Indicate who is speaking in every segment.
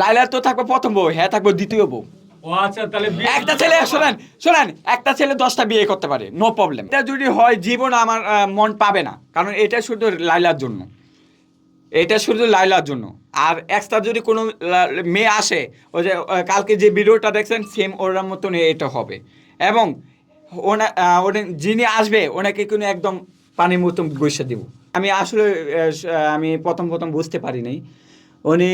Speaker 1: লাইলার তো থাকবে প্রথম বউ হ্যাঁ থাকবে দ্বিতীয় বউ।
Speaker 2: ও আচ্ছা তাহলে
Speaker 1: একটা ছেলে শোনেন শোনেন একটা ছেলে দশটা বিয়ে করতে পারে নো প্রবলেম এটা যদি হয় জীবন আমার মন পাবে না কারণ এটা শুধু লাইলার জন্য। এটা শুধু লাইলার জন্য। আর এক্সট্রা যদি কোনো মেয়ে আসে ওই যে কালকে যে ভিডিওটা দেখছেন সেম ওর মতন এটা হবে। এবং ওনা যিনি আসবে ওনাকে কিন্তু একদম পানির মতন বসে দেব। আমি আসলে আমি প্রথম প্রথম বুঝতে পারি নাই। উনি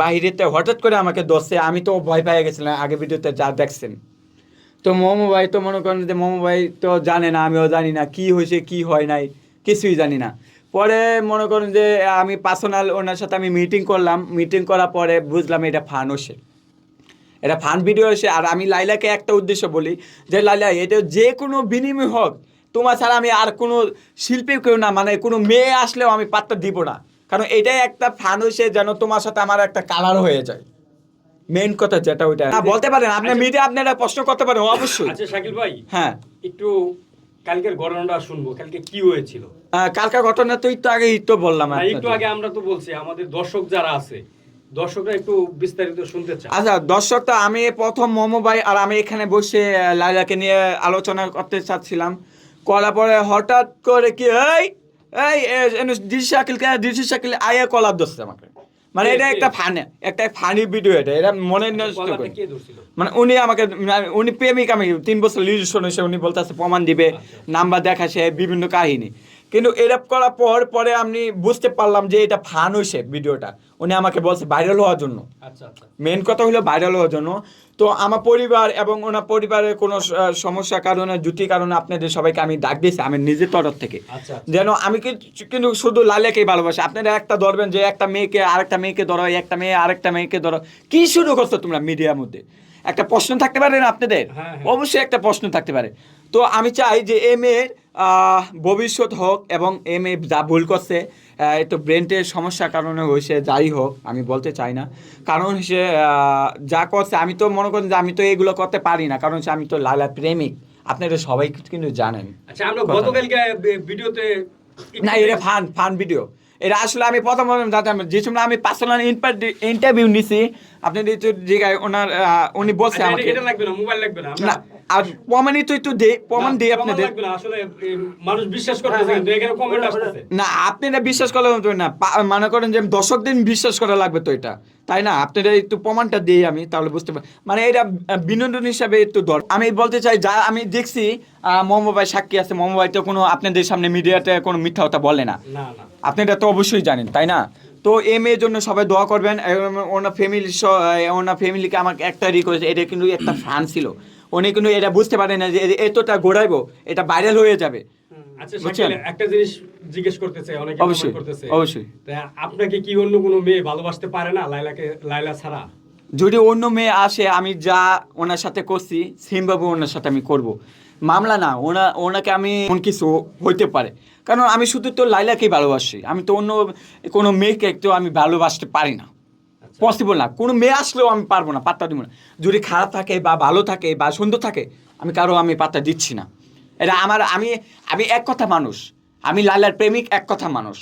Speaker 1: বাহিরেতে হঠাৎ করে আমাকে দোষে আমি তো ভয় পেয়ে গেছিলাম, আগে ভিডিওতে যা দেখছেন। তো মোমো ভাই তো মনে করেন যে মোমো ভাই তো জানে না, আমিও জানি না, কি হয়েছে, কি হয় নাই, কিছুই জানি না। পরে মনে করেন যে, আমি পার্সোনাল ওনার সাথে আমি মিটিং করলাম মিটিং করার পরে বুঝলাম এটা ফান হচ্ছে এটা ফান ভিডিও এসে আর আমি লাইলাকে একটা উদ্দেশ্য বলি যে, লাইলা, এটা যে কোনো বিনিময় হোক, তোমার ছাড়া আমি আর কোনো শিল্পী কেউ না মানে কোনো মেয়ে আসলেও আমি পাত্তা দিব না। কারণ এটাই একটা ফান হয়েছে যেন তোমার সাথে আমার একটা কালার হয়ে যায়। মেইন কথা যেটা ওইটা। না বলতে পারেন আপনার মিডিয়া আপনারা প্রশ্ন করতে পারেন অবশ্যই।
Speaker 2: আচ্ছা শাকিল ভাই
Speaker 1: হ্যাঁ।
Speaker 2: একটু কালকের ঘটনাটা শুনব কালকে কি হয়েছিল?
Speaker 1: কালকার ঘটনা তো একটু আগে তো বললাম
Speaker 2: না, একটু আগে আমরা তো বলছি আমাদের দর্শক যারা আছে দর্শকরা একটু বিস্তারিত শুনতে চায়।
Speaker 1: আচ্ছা দর্শক তো আমি প্রথম মোমো ভাই আর আমি এখানে বসে লাইলাকে নিয়ে আলোচনা করতে চাচ্ছিলাম। করার পরে হঠাৎ করে কি এই এই ডিসি শাকিল কে ডিসি শাকিল আয়া কলার দোষ আমাকে। মানে এটা একটা ফানে একটা ফানি ভিডিও এটা এটা মনে মানে উনি আমাকে মানে উনি প্রেমিক আমি তিন বছর রিলেশন হয়েছে উনি বলতেছে প্রমাণ দিবে নাম্বার দেখাছে বিভিন্ন কাহিনী। কিন্তু এরপ করার পর পরে আমি বুঝতে পারলাম যে এটা ফান হয়েছে ভিডিওটা। উনি আমাকে বলছে ভাইরাল হওয়ার জন্য।
Speaker 2: আচ্ছা আচ্ছা।
Speaker 1: মেন কথা হলো ভাইরাল হওয়ার জন্য। তো আমার পরিবার এবং ওনার পরিবারের কোনো স- আহ, সমস্যার কারণে জুটি কারণে আপনাদের সবাইকে আমি ডাক দিয়েছি আমি নিজের তরফ থেকে।
Speaker 2: আচ্ছা
Speaker 1: যেন আমি কিন্তু শুধু লালিয়াকেই ভালোবাসি। আপনারা একটা ধরবেন যে একটা মেয়েকে আরেকটা মেয়েকে ধরো একটা মেয়ে আরেকটা মেয়েকে ধরো। কি শুরু করছ তোমরা মিডিয়ার মধ্যে? একটা প্রশ্ন থাকতে পারে না আপনাদের?
Speaker 2: হ্যাঁ, হ্যাঁ।
Speaker 1: অবশ্যই একটা প্রশ্ন থাকতে পারে। তো আমি চাই যে এ মেয়ের ভবিষ্যৎ হোক এবং এ মেয়ে যা ভুল করছে একটু ব্রেনটের সমস্যার কারণে হয়েছে যাই হোক আমি বলতে চাই না। কারণ সে যা করছে আমি তো মনে করেন যে আমি তো এগুলো করতে পারি না। কারণ হচ্ছে আমি তো লালা প্রেমিক। আপনারা সবাই কিন্তু জানেন।
Speaker 2: আচ্ছা আমরা গতকালকে ভিডিওতে
Speaker 1: না এটা ফান ফান ভিডিও এটা আসলে আমি প্রথম জানতাম যে সময় আমি পার্সোনাল ইন্টারভিউ নিছি আপনি জায়গায় ওনার উনি বলছে
Speaker 2: আচ্ছা,
Speaker 1: আমাকে।
Speaker 2: এটা- লাগবে না মোবাইল লাগবে না
Speaker 1: না আর প্রমাণিত একটু দে প্রমাণ দিই আপনাদের।
Speaker 2: মানুষ বিশ্বাস করতেছে কিন্তু এখানে কমেন্ট আসতেছে।
Speaker 1: না আপনারা বিশ্বাস করলে তো না মনে করেন যে দর্শকদের বিশ্বাস করা লাগবে তো এটা। তাই না আপনারা একটু প্রমাণটা দিই আমি তাহলে বুঝতে পারি মানে এটা বিনোদন হিসাবে একটু দর আমি বলতে চাই যা আমি দেখছি মোমো ভাই সাক্ষী আছে মোমো ভাই তো কোনো আপনাদের সামনে মিডিয়াতে কোনো মিথ্যা কথা বলে না
Speaker 2: না। না
Speaker 1: এটা তো অবশ্যই জানেন তাই না? তো এই মেয়ের জন্য সবাই দোয়া করবেন ওনার ফ্যামিলি ওনার ফ্যামিলিকে আমাকে একটা রিকোয়েস্ট এটা কিন্তু একটা ফ্যান ছিল। উনি কিন্তু এটা বুঝতে পারে না যে এতটা ঘোরাইবো এটা ভাইরাল হয়ে যাবে।
Speaker 2: আচ্ছা একটা জিনিস জিজ্ঞেস করতেছে অনেকে
Speaker 1: অবশ্যই,
Speaker 2: করতেছে।
Speaker 1: অবশ্যই।
Speaker 2: আপনাকে কি অন্য কোনো মেয়ে ভালোবাসতে পারে না লাইলাকে লাইলা ছাড়া?
Speaker 1: যদি অন্য মেয়ে আসে আমি যা ওনার সাথে করছি সেমভাবে ওনার সাথে আমি করব। মামলা না ওনা ওনাকে আমি এমন কিছু হইতে পারে। কারণ আমি শুধু তো লাইলাকেই ভালোবাসি। আমি তো অন্য কোনো মেয়েকে একটু আমি ভালোবাসতে পারি না।
Speaker 2: আচ্ছা।
Speaker 1: পসিবল না। কোনো মেয়ে আসলেও আমি পারব না পাত্তা দিব না। যদি খারাপ থাকে বা ভালো থাকে বা সুন্দর থাকে আমি কারও আমি পাত্তা দিচ্ছি না। এটা আমার আমি আমি এক কথা মানুষ। আমি লাইলার প্রেমিক এক কথা মানুষ।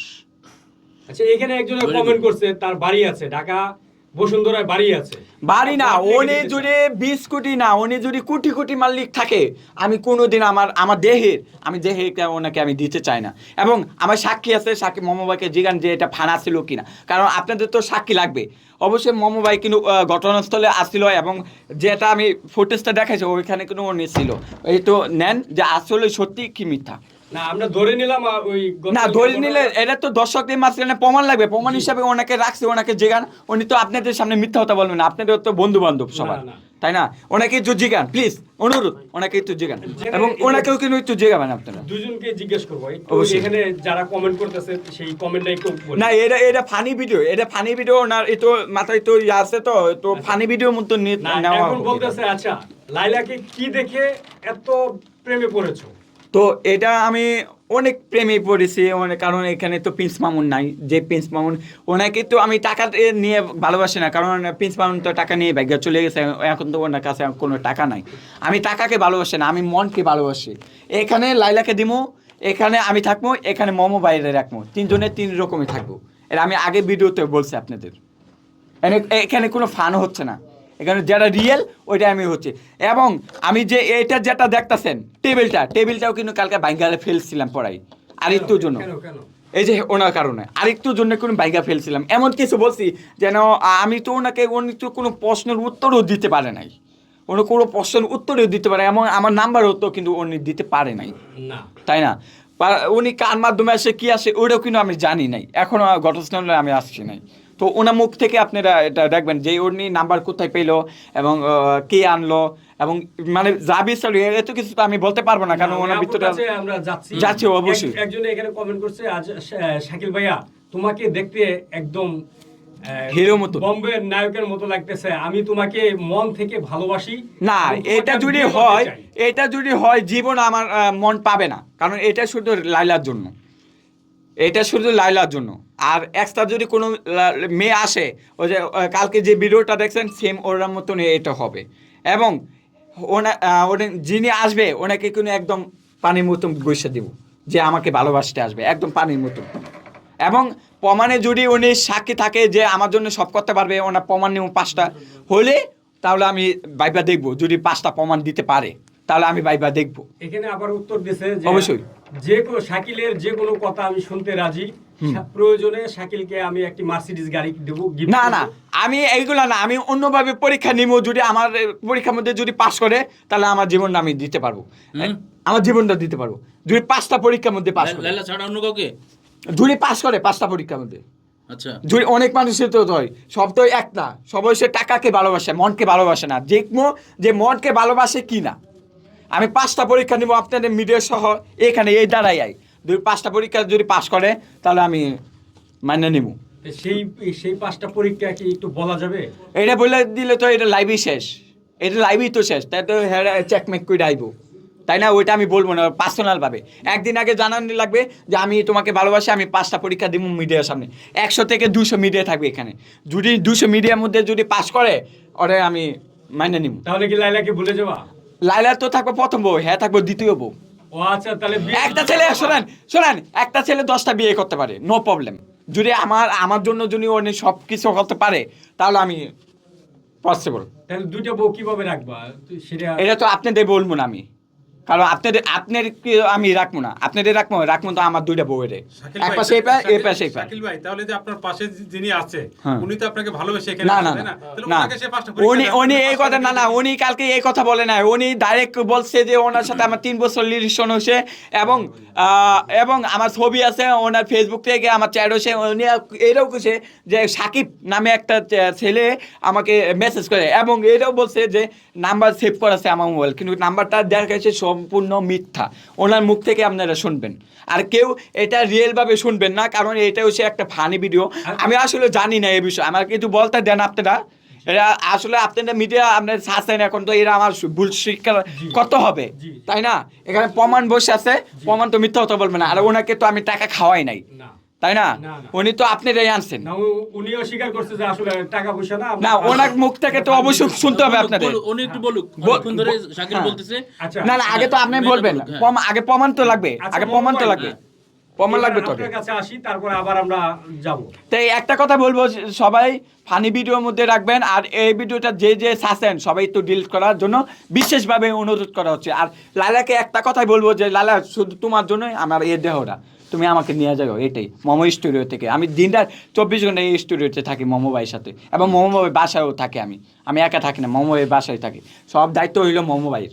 Speaker 2: আচ্ছা এখানে একজনের কমেন্ট করছে তার বাড়ি আছে ঢাকা। বসুন্ধরায় বাড়ি আছে।
Speaker 1: বাড়ি না উনি যদি বিশ কোটি না উনি যদি কোটি কোটি মালিক থাকে আমি কোনোদিন আমার আমার দেহের আমি দেহে ওনাকে আমি দিতে চাই না। এবং আমার সাক্ষী আছে সাক্ষী মমবাইকে জিগান যে এটা ফানা ছিল কিনা। কারণ আপনাদের তো সাক্ষী লাগবে। অবশ্যই মমবাই কিন্তু ঘটনাস্থলে আসছিল এবং যেটা আমি ফুটেজটা দেখাইছি ওইখানে কিন্তু উনি ছিল। এই তো নেন যে আসলে সত্যি কি মিথ্যা।
Speaker 2: না আমরা ধরে নিলাম ওই
Speaker 1: না ধরে নিলে এটা তো দর্শকদের মাঝখানে প্রমাণ লাগবে। প্রমাণ হিসাবে ওনাকে রাখছে ওনাকে জিগান। উনি তো আপনাদের সামনে মিথ্যা কথা বলবেন না আপনাদের তো বন্ধু বান্ধব সবার। তাই না? ওনাকে একটু জিগান প্লিজ অনুরোধ ওনাকে একটু জিগান। এবং ওনাকেও কিন্তু একটু জিগাবেন আপনারা।
Speaker 2: দুজনকে জিজ্ঞেস করব এখানে যারা কমেন্ট করতেছে সেই কমেন্টটা একটু
Speaker 1: না এটা এটা ফানি ভিডিও এটা ফানি ভিডিও ওনার এই তো মাথায় তো ইয়ে আছে তো তো ফানি ভিডিও মতো নেওয়া
Speaker 2: বলতেছে আচ্ছা লাইলাকে কি দেখে এত প্রেমে পড়েছো?
Speaker 1: তো এটা আমি অনেক প্রেমে পড়েছি, অনেক, কারণ এখানে তো প্রিন্স মামুন নাই। যে প্রিন্স মামুন ওনাকে তো আমি টাকা নিয়ে ভালোবাসি না, কারণ প্রিন্স মামুন তো টাকা নিয়ে ভাগ্য চলে গেছে, এখন তো ওনার কাছে কোনো টাকা নাই। আমি টাকাকে ভালোবাসি না, আমি মনকে ভালোবাসি। এখানে লাইলাকে দিমু, এখানে আমি থাকব এখানে মোমো বাইরে রাখব তিনজনের তিন রকমই থাকব। এটা আমি আগে ভিডিওতে বলছি আপনাদের। এখানে কোনো ফান হচ্ছে না। এখানে যেটা রিয়েল ওইটা আমি হচ্ছে। এবং আমি যে এটা যেটা দেখতাছেন টেবিলটা টেবিলটাও কিন্তু কালকে বাইঙ্গালে ফেলছিলাম পড়াই। আর আরেকটুর জন্য। এই যে ওনার কারণে। আরেকটুর জন্য কোনো বাইঙ্গা ফেলছিলাম। এমন কিছু বলছি যেন আমি তো ওনাকে উনি তো কোনো প্রশ্নের উত্তরও দিতে পারে নাই। উনি কোনো প্রশ্নের উত্তরও দিতে পারে এমন আমার নাম্বারও তো কিন্তু উনি দিতে পারে নাই।
Speaker 2: না।
Speaker 1: তাই না? উনি কার মাধ্যমে আসে কি আসে ওইটাও কিন্তু আমি জানি নাই। এখনও ঘটনাস্থলে আমি আসছি নাই। তো ওনার মুখ থেকে আপনারা এটা দেখবেন যে উনি নাম্বার কোথায় পেল এবং কে আনলো এবং মানে যা বিস্তার এত কিছু তো আমি বলতে পারব না কারণ ওনার ভিতরে
Speaker 2: আমরা যাচ্ছি।
Speaker 1: যাচ্ছি, অবশ্যই।
Speaker 2: একজন এখানে কমেন্ট করছে আজ শাকিল ভাইয়া তোমাকে দেখতে একদম
Speaker 1: হিরো মতো।
Speaker 2: বম্বের নায়কের মতো লাগতেছে। আমি তোমাকে মন থেকে ভালোবাসি।
Speaker 1: না এটা যদি হয় এটা যদি হয় জীবন আমার মন পাবে না। কারণ এটা শুধু লাইলার জন্য। এটা শুধু লাইলার জন্য। আর এক্সট্রা যদি কোনো মেয়ে আসে, ওই যে কালকে যে ভিডিওটা দেখছেন সেম ওরার মতন এটা হবে। এবং ওনা যিনি আসবে, ওনাকে কোনো একদম পানির মতন বসে দেব, যে আমাকে ভালোবাসতে আসবে, একদম পানির মতন এবং প্রমাণে যদি উনি সাক্ষী থাকে যে আমার জন্য সব করতে পারবে, ওনার প্রমাণ নেব পাঁচটা, হলে তাহলে আমি বাইবা দেখব, যদি পাঁচটা প্রমাণ দিতে পারে। তাহলে আমি বাইবা দেখব।
Speaker 2: এখানে আবার উত্তর দিছে যে
Speaker 1: অবশ্যই।
Speaker 2: যে কোনো শাকিলের যে কোনো কথা আমি শুনতে রাজি। প্রয়োজনে শাকিলকে আমি একটি মার্সিডিজ গাড়ি দেবো
Speaker 1: না না আমি এইগুলা না আমি অন্যভাবে পরীক্ষা নিব যদি আমার পরীক্ষার মধ্যে যদি পাস করে তাহলে আমার জীবনটা আমি দিতে পারব। আমার জীবনটা দিতে পারব। যদি পাঁচটা পরীক্ষার মধ্যে পাস করে।
Speaker 3: লাইলা ছাড়া অন্য কাউকে?
Speaker 1: যদি পাস করে পাঁচটা পরীক্ষার মধ্যে।
Speaker 3: আচ্ছা।
Speaker 1: যদি অনেক মানুষের তো হয় সব তো এক না। সবাই সে টাকাকে ভালোবাসে মনকে ভালোবাসে না। দেখব যে মনকে ভালোবাসে কি না? আমি পাঁচটা পরীক্ষা নিব আপনাদের মিডিয়া সহ এখানে এই দাঁড়াই আই। যদি পাঁচটা পরীক্ষা যদি পাস করে তাহলে আমি মানে নিব।
Speaker 2: সেই সেই পাঁচটা পরীক্ষা কি একটু বলা যাবে?
Speaker 1: এটা বলে দিলে তো এটা লাইভই শেষ। এটা লাইভই তো শেষ তাই তো হ্যাঁ চেকমেক করে আইবো। তাই না? ওইটা আমি বলব না পার্সোনাল ভাবে। একদিন আগে জানানো লাগবে যে আমি তোমাকে ভালোবাসি আমি পাঁচটা পরীক্ষা দিব মিডিয়ার সামনে। একশো থেকে দুশো মিডিয়া থাকবে এখানে। যদি দুশো মিডিয়ার মধ্যে যদি পাস করে ওরে আমি মাইনে নিব।
Speaker 2: তাহলে কি লাইলাকে ভুলে যাবা?
Speaker 1: লাইলার তো থাকব প্রথম বউ হ্যাঁ থাকব দ্বিতীয় বউ।
Speaker 2: ও আচ্ছা তাহলে
Speaker 1: একটা ছেলে শোনেন শোনেন একটা ছেলে দশটা বিয়ে করতে পারে নো প্রবলেম যদি আমার আমার জন্য যদি উনি সব কিছু করতে পারে তাহলে আমি পসিবল
Speaker 2: তাহলে দুটো বউ কীভাবে রাখবা? সেটা
Speaker 1: এটা তো আপনাদের বলব না আমি। কারণ আপনাদের আপনার কি আমি রাখব না? আপনাদের রাখব রাখব তো আমার দুইটা বউয়ের। এক পাশে এই পায় এই পাশে এই পায়
Speaker 4: শাকিল ভাই তাহলে যে আপনার পাশে যিনি আছে
Speaker 1: হ্যাঁ।
Speaker 4: উনি তো আপনাকে ভালোবেসে এখানে
Speaker 1: না না না। উনি উনি এই কথা না না উনি কালকে এই কথা বলে না উনি ডাইরেক্ট বলছে যে ওনার সাথে আমার তিন বছর রিলেশন হয়েছে এবং এবং আমার ছবি আছে ওনার ফেসবুক থেকে আমার চ্যাট হয়েছে। উনি এটাও কেছে যে সাকিব নামে একটা ছেলে আমাকে মেসেজ করে এবং এটাও বলছে যে নাম্বার সেভ করা আছে আমার মোবাইল কিন্তু নাম্বারটা দেখা গেছে সম্পূর্ণ মিথ্যা। ওনার মুখ থেকে আপনারা শুনবেন। আর কেউ এটা রিয়েলভাবে শুনবেন না কারণ এটা হচ্ছে একটা ফানি ভিডিও আমি আসলে জানি না এই বিষয়ে। আমার কিন্তু বলতে দেন আপনারা। এরা আসলে আপনাদের মিডিয়া আপনার শাসেন এখন তো এরা আমার ভুল শিক্ষা কত হবে? তাই না? এখানে প্রমাণ বসে আছে। প্রমাণ তো মিথ্যা হতে বলবে না। আর ওনাকে তো আমি টাকা খাওয়াই নাই।
Speaker 2: না।
Speaker 1: তাই না। উনি তো আপনি রে আনছেন।
Speaker 2: উনি অস্বীকার উনিও স্বীকার করছে যে আসলে টাকা পয়সা না
Speaker 1: না ওনার মুখ থেকে তো অবশ্যই শুনতে হবে আপনাদের।
Speaker 3: উনি একটু বলুক। কোন ধরে শাকিল
Speaker 1: হ্যাঁ।
Speaker 3: বলতেছে।
Speaker 2: আচ্ছা
Speaker 1: না না আগে তো আপনি বলবেন।
Speaker 3: হ্যাঁ।
Speaker 1: আগে প্রমাণ তো লাগবে
Speaker 2: আচ্ছা,
Speaker 1: আগে প্রমাণ তো লাগবে। প্রমাণ লাগবে তো আগে।
Speaker 2: আপনার কাছে আসি তারপরে আবার আমরা যাব।
Speaker 1: তাই একটা কথা বলব সবাই ফানি ভিডিওর মধ্যে রাখবেন আর এই ভিডিওটা যে যে শাসেন সবাই তো ডিলিট করার জন্য বিশেষভাবে অনুরোধ করা হচ্ছে। আর লালাকে একটা কথাই বলব যে লালা শুধু তোমার জন্যই আমার এই দেহটা তুমি আমাকে নিয়ে যাও এটাই। মোমো স্টুডিও থেকে। আমি দিনরাত চব্বিশ ঘণ্টা এই স্টুডিওতে থাকি মোমো ভাইয়ের সাথে এবং মোমো ভাই বাসায়ও থাকি আমি। আমি একা থাকি না মোমো ভাইয়ের বাসায় থাকি। সব দায়িত্ব হইল মোমো ভাইয়ের।